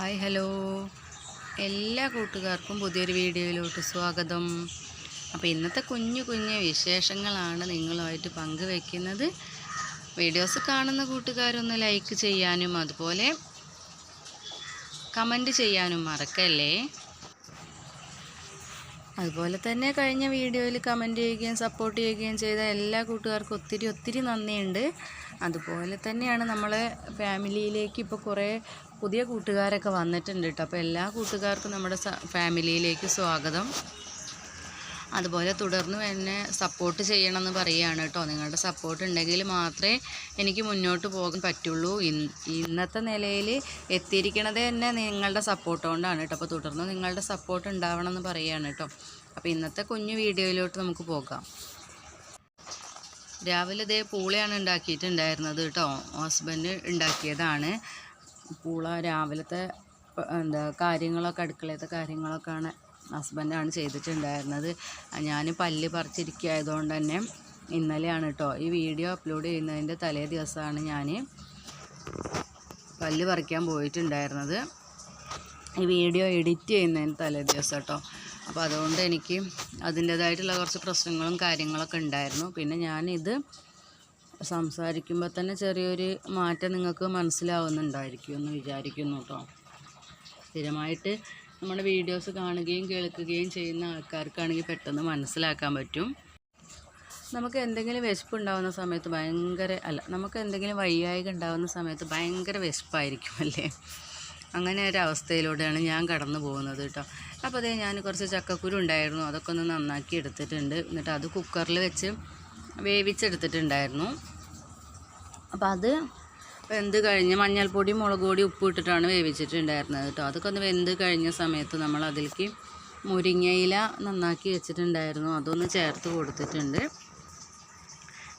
Hi hello. എല്ലാ കൂട്ടുകാർക്കും പുതിയൊരു വീഡിയോയിലോട്ട് സ്വാഗതം. അപ്പോൾ ഇന്നത്തെ കുഞ്ഞു കുഞ്ഞു വിശേഷങ്ങളാണ് നിങ്ങളുമായിട്ട് പങ്കുവെക്കുന്നത്. വീഡിയോസ് കാണുന്ന കൂട്ടുകാരൊന്ന് ലൈക്ക് ചെയ്യാനും അതുപോലെ കമന്റ് ചെയ്യാനും മറക്കല്ലേ? അതുപോലെ തന്നെ കഴിഞ്ഞ വീഡിയോയിൽ കമന്റ് ചെയ്യുകയും സപ്പോർട്ട് ചെയ്യുകയും ചെയ്ത എല്ലാ കൂട്ടുകാർക്കും ഒത്തിരി ഒത്തിരി നന്ദിയുണ്ട്. അതുപോലെ തന്നെയാണ് നമ്മളെ ഫാമിലിയിലേക്ക് ഇപ്പോൾ കുറേ പുതിയ കൂട്ടുകാരൊക്കെ വന്നിട്ടുണ്ട് കേട്ടോ. അപ്പോൾ എല്ലാ കൂട്ടുകാർക്കും നമ്മുടെ ഫാമിലിയിലേക്ക് സ്വാഗതം. അതുപോലെ തുടർന്ന് എന്നെ സപ്പോർട്ട് ചെയ്യണമെന്ന് പറയുകയാണ് കേട്ടോ. നിങ്ങളുടെ സപ്പോർട്ട് ഉണ്ടെങ്കിൽ മാത്രമേ എനിക്ക് മുന്നോട്ട് പോകാൻ പറ്റുള്ളൂ. ഇന്നത്തെ നിലയിൽ എത്തിയിരിക്കണത് തന്നെ നിങ്ങളുടെ സപ്പോർട്ട് കൊണ്ടാണ് കേട്ടോ. അപ്പോൾ തുടർന്ന് നിങ്ങളുടെ സപ്പോർട്ട് ഉണ്ടാവണം എന്ന് പറയുകയാണ് കേട്ടോ. അപ്പോൾ ഇന്നത്തെ കുഞ്ഞു വീഡിയോയിലോട്ട് നമുക്ക് പോകാം. രാവിലെ ഇതേ പൂളയാണ് ഉണ്ടാക്കിയിട്ടുണ്ടായിരുന്നത് കേട്ടോ. ഹസ്ബൻഡ് ഉണ്ടാക്കിയതാണ്. പൂള രാവിലത്തെ എന്താ കാര്യങ്ങളൊക്കെ അടുക്കളയത്തെ കാര്യങ്ങളൊക്കെയാണ് ഹസ്ബൻഡാണ് ചെയ്തിട്ടുണ്ടായിരുന്നത്. ഞാൻ പല്ല് പറിച്ചിരിക്കുകയായതുകൊണ്ട് തന്നെ ഇന്നലെയാണ് കേട്ടോ. ഈ വീഡിയോ അപ്ലോഡ് ചെയ്യുന്നതിന്റെ തലേ ദിവസമാണ് ഞാൻ പല്ല് പറിക്കാൻ പോയിട്ടുണ്ടായിരുന്നത്. ഈ വീഡിയോ എഡിറ്റ് ചെയ്യുന്നതിന് തലേ ദിവസം കേട്ടോ. അപ്പോൾ അതുകൊണ്ട് എനിക്ക് അതിന്റേതായിട്ടുള്ള കുറച്ച് പ്രശ്നങ്ങളും കാര്യങ്ങളൊക്കെ ഉണ്ടായിരുന്നു. പിന്നെ ഞാനിത് സംസാരിക്കുമ്പോൾ തന്നെ ചെറിയൊരു മാറ്റം നിങ്ങൾക്ക് മനസ്സിലാവുന്നുണ്ടായിരിക്കും എന്ന് വിചാരിക്കുന്നു കേട്ടോ. സ്ഥിരമായിട്ട് നമ്മുടെ വീഡിയോസ് കാണുകയും കേൾക്കുകയും ചെയ്യുന്ന ആൾക്കാർക്കാണെങ്കിൽ പെട്ടെന്ന് മനസ്സിലാക്കാൻ പറ്റും. നമുക്ക് എന്തെങ്കിലും വിശപ്പ് ഉണ്ടാകുന്ന സമയത്ത് ഭയങ്കര അല്ല നമുക്ക് എന്തെങ്കിലും വയ്യായിക ഉണ്ടാകുന്ന സമയത്ത് ഭയങ്കര വിശപ്പായിരിക്കും അല്ലേ? അങ്ങനെ ഒരു അവസ്ഥയിലൂടെയാണ് ഞാൻ കടന്നു പോകുന്നത് കേട്ടോ. അപ്പോൾ അതേ ഞാൻ കുറച്ച് ചക്കക്കുരു ഉണ്ടായിരുന്നു. അതൊക്കെ ഒന്ന് നന്നാക്കി എടുത്തിട്ടുണ്ട്. എന്നിട്ട് അത് കുക്കറിൽ വെച്ച് വേവിച്ചെടുത്തിട്ടുണ്ടായിരുന്നു. അപ്പോൾ അത് വെന്ത് കഴിഞ്ഞ് മഞ്ഞൾപ്പൊടി മുളക് പൊടി ഉപ്പ് ഇട്ടിട്ടാണ് വേവിച്ചിട്ടുണ്ടായിരുന്നത് കേട്ടോ. അതൊക്കെ ഒന്ന് വെന്ത് കഴിഞ്ഞ സമയത്ത് നമ്മൾ അതിലേക്ക് മുരിങ്ങയില നന്നാക്കി വെച്ചിട്ടുണ്ടായിരുന്നു. അതൊന്ന് ചേർത്ത് കൊടുത്തിട്ടുണ്ട്.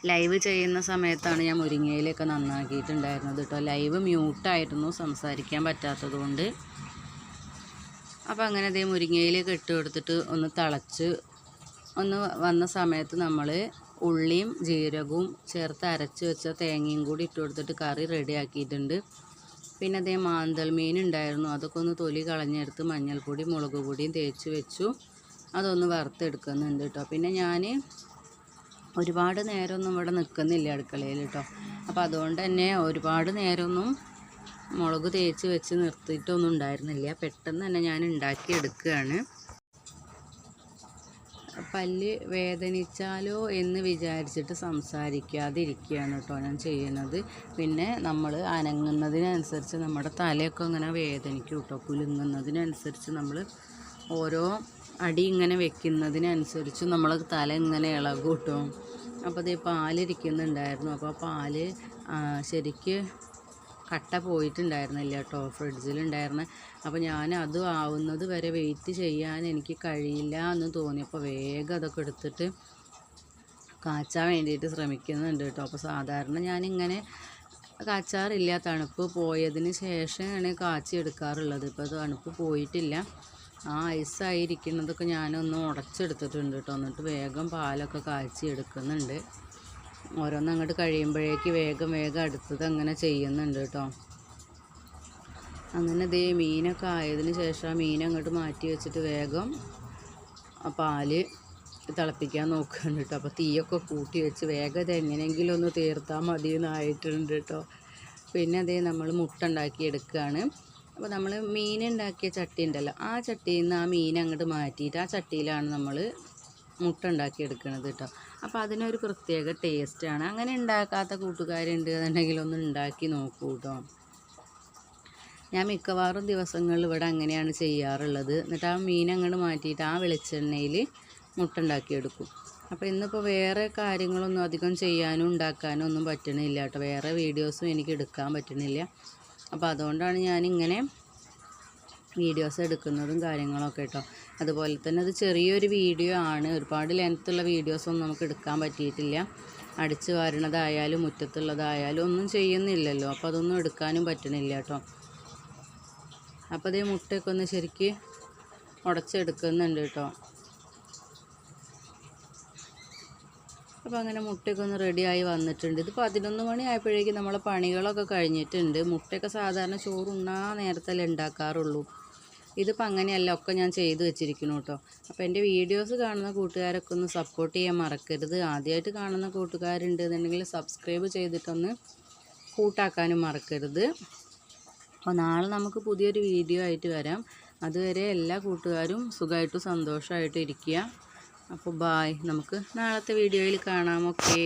ലൈവ് ചെയ്യുന്ന സമയത്താണ് ഞാൻ മുരിങ്ങയിലൊക്കെ നന്നാക്കിയിട്ടുണ്ടായിരുന്നത് കേട്ടോ. ലൈവ് മ്യൂട്ടായിരുന്നു സംസാരിക്കാൻ പറ്റാത്തത് കൊണ്ട്. അപ്പോൾ അങ്ങനെ അതേ മുരിങ്ങയിൽ ഇട്ട് കൊടുത്തിട്ട് ഒന്ന് തിളച്ച് ഒന്ന് വന്ന സമയത്ത് നമ്മൾ ഉള്ളിയും ജീരകവും ചേർത്ത് അരച്ച് വെച്ച തേങ്ങയും കൂടി ഇട്ട് കൊടുത്തിട്ട് കറി റെഡിയാക്കിയിട്ടുണ്ട് പിന്നെ അതേ മാന്തൽ മീൻ ഉണ്ടായിരുന്നു. അതൊക്കെ ഒന്ന് തൊലി കളഞ്ഞെടുത്ത് മഞ്ഞൾപ്പൊടി മുളക് പൊടിയും തേച്ച് വെച്ചു. അതൊന്ന് വറുത്തെടുക്കുന്നുണ്ട് കേട്ടോ പിന്നെ ഞാൻ ഒരുപാട് നേരമൊന്നും ഇവിടെ നിൽക്കുന്നില്ല അടുക്കളയിൽ കേട്ടോ അപ്പോൾ അതുകൊണ്ട് തന്നെ ഒരുപാട് നേരമൊന്നും മുളക് തേച്ച് വെച്ച് നിർത്തിയിട്ടൊന്നും ഉണ്ടായിരുന്നില്ല പെട്ടെന്ന് തന്നെ ഞാൻ ഉണ്ടാക്കിയെടുക്കുകയാണ്. പല്ല് വേദനിച്ചാലോ എന്ന് വിചാരിച്ചിട്ട് സംസാരിക്കാതിരിക്കുകയാണ് കേട്ടോ ഞാൻ ചെയ്യുന്നത്. പിന്നെ നമ്മൾ അനങ്ങുന്നതിനനുസരിച്ച് നമ്മുടെ തലയൊക്കെ ഇങ്ങനെ വേദനിക്കും കേട്ടോ. കുലുങ്ങുന്നതിനനുസരിച്ച് നമ്മൾ ഓരോ അടി ഇങ്ങനെ വെക്കുന്നതിനനുസരിച്ച് നമ്മൾ തല ഇങ്ങനെ ഇളകും കേട്ടോ. അപ്പോൾ അതേ പാലിരിക്കുന്നുണ്ടായിരുന്നു. അപ്പോൾ പാൽ ശരിക്ക് കട്ട പോയിട്ടുണ്ടായിരുന്നില്ല കേട്ടോ ഫ്രിഡ്ജിലുണ്ടായിരുന്ന. അപ്പോൾ ഞാൻ അത് ആവുന്നത് വരെ വെയിറ്റ് ചെയ്യാൻ എനിക്ക് കഴിയില്ല എന്ന് തോന്നിയപ്പോൾ വേഗം അതൊക്കെ എടുത്തിട്ട് കാച്ചാൻ വേണ്ടിയിട്ട് ശ്രമിക്കുന്നുണ്ട് കേട്ടോ. അപ്പോൾ സാധാരണ ഞാനിങ്ങനെ കാച്ചാറില്ല. തണുപ്പ് പോയതിന് ശേഷമാണ് കാച്ചി എടുക്കാറുള്ളത്. ഇപ്പോൾ തണുപ്പ് പോയിട്ടില്ല. ആ ഐസായിരിക്കുന്നതൊക്കെ ഞാനൊന്ന് ഉടച്ചെടുത്തിട്ടുണ്ട് കേട്ടോ. എന്നിട്ട് വേഗം പാലൊക്കെ കാച്ചി എടുക്കുന്നുണ്ട്. ഓരോന്ന് അങ്ങോട്ട് കഴിയുമ്പോഴേക്ക് വേഗം വേഗം അടുത്തത് അങ്ങനെ ചെയ്യുന്നുണ്ട് കേട്ടോ. അങ്ങനെ ദേ മീനൊക്കെ ആയതിന് ശേഷം ആ മീൻ അങ്ങോട്ട് മാറ്റി വെച്ചിട്ട് വേഗം ആ പാൽ തിളപ്പിക്കാൻ നോക്കുന്നുണ്ട് കേട്ടോ. അപ്പോൾ തീയൊക്കെ കൂട്ടി വെച്ച് വേഗം എങ്ങനെയെങ്കിലും ഒന്ന് തീർത്താൽ മതി എന്നായിട്ടുണ്ട് കേട്ടോ. പിന്നെ അതേ നമ്മൾ മുട്ട ഉണ്ടാക്കി എടുക്കുകയാണ്. അപ്പോൾ നമ്മൾ മീൻ ഉണ്ടാക്കിയ ചട്ടി ഉണ്ടല്ലോ ആ ചട്ടിയിൽ നിന്ന് ആ മീൻ അങ്ങോട്ട് മാറ്റിയിട്ട് ആ ചട്ടിയിലാണ് നമ്മൾ മുട്ട ഉണ്ടാക്കി എടുക്കുന്നത് കേട്ടോ അപ്പോൾ അതിനൊരു പ്രത്യേക ടേസ്റ്റാണ് അങ്ങനെ ഉണ്ടാക്കാത്ത കൂട്ടുകാരുണ്ട് എന്നുണ്ടെങ്കിൽ ഒന്ന് ഉണ്ടാക്കി നോക്കൂ കേട്ടോ ഞാൻ മിക്കവാറും ദിവസങ്ങളിൽ ഇവിടെ അങ്ങനെയാണ് ചെയ്യാറുള്ളത്. എന്നിട്ട് ആ മീൻ അങ്ങോട്ട് മാറ്റിയിട്ട് ആ വെളിച്ചെണ്ണയിൽ മുട്ട ഉണ്ടാക്കിയെടുക്കും അപ്പോൾ ഇന്നിപ്പോൾ വേറെ കാര്യങ്ങളൊന്നും അധികം ചെയ്യാനും ഉണ്ടാക്കാനും ഒന്നും പറ്റണില്ല കേട്ടോ വേറെ വീഡിയോസും എനിക്ക് എടുക്കാൻ പറ്റണില്ല. അപ്പോൾ അതുകൊണ്ടാണ് ഞാനിങ്ങനെ വീഡിയോസ് എടുക്കുന്നതും കാര്യങ്ങളൊക്കെ കേട്ടോ അതുപോലെ തന്നെ അത് ചെറിയൊരു വീഡിയോ ആണ്. ഒരുപാട് ലെങ്ത്തുള്ള വീഡിയോസൊന്നും നമുക്ക് എടുക്കാൻ പറ്റിയിട്ടില്ല. അടിച്ച് വാരണതായാലും മുറ്റത്തുള്ളതായാലും ഒന്നും ചെയ്യുന്നില്ലല്ലോ. അപ്പോൾ അതൊന്നും എടുക്കാനും പറ്റണില്ല കേട്ടോ അപ്പോൾ അതേ മുട്ടയൊക്കെ ഒന്ന് ശരിക്ക് ഉടച്ചെടുക്കുന്നുണ്ട് കേട്ടോ അപ്പോൾ അങ്ങനെ മുട്ടയൊക്കെ ഒന്ന് റെഡിയായി വന്നിട്ടുണ്ട്. ഇത് പതിനൊന്ന് മണി ആയപ്പോഴേക്കും നമ്മളെ പണികളൊക്കെ കഴിഞ്ഞിട്ടുണ്ട്. മുട്ടയൊക്കെ സാധാരണ ചോറുണ്ണാ നേരത്തല്ലേ ഉണ്ടാക്കാറുള്ളൂ. ഇതിപ്പോൾ അങ്ങനെയല്ല ഒക്കെ ഞാൻ ചെയ്ത് വെച്ചിരിക്കുന്നു കേട്ടോ. അപ്പോൾ എന്റെ വീഡിയോസ് കാണുന്ന കൂട്ടുകാരൊക്കെ ഒന്ന് സപ്പോർട്ട് ചെയ്യാൻ മറക്കരുത്. ആദ്യമായിട്ട് കാണുന്ന കൂട്ടുകാരുണ്ട് എന്നുണ്ടെങ്കിൽ സബ്സ്ക്രൈബ് ചെയ്തിട്ടൊന്ന് കൂട്ടാക്കാനും മറക്കരുത്. അപ്പോൾ നാളെ നമുക്ക് പുതിയൊരു വീഡിയോ ആയിട്ട് വരാം. അതുവരെ എല്ലാ കൂട്ടുകാരും സുഖമായിട്ടും സന്തോഷമായിട്ടും ഇരിക്കുക. അപ്പോൾ ബായ് നമുക്ക് നാളത്തെ വീഡിയോയിൽ കാണാം. ഓക്കേ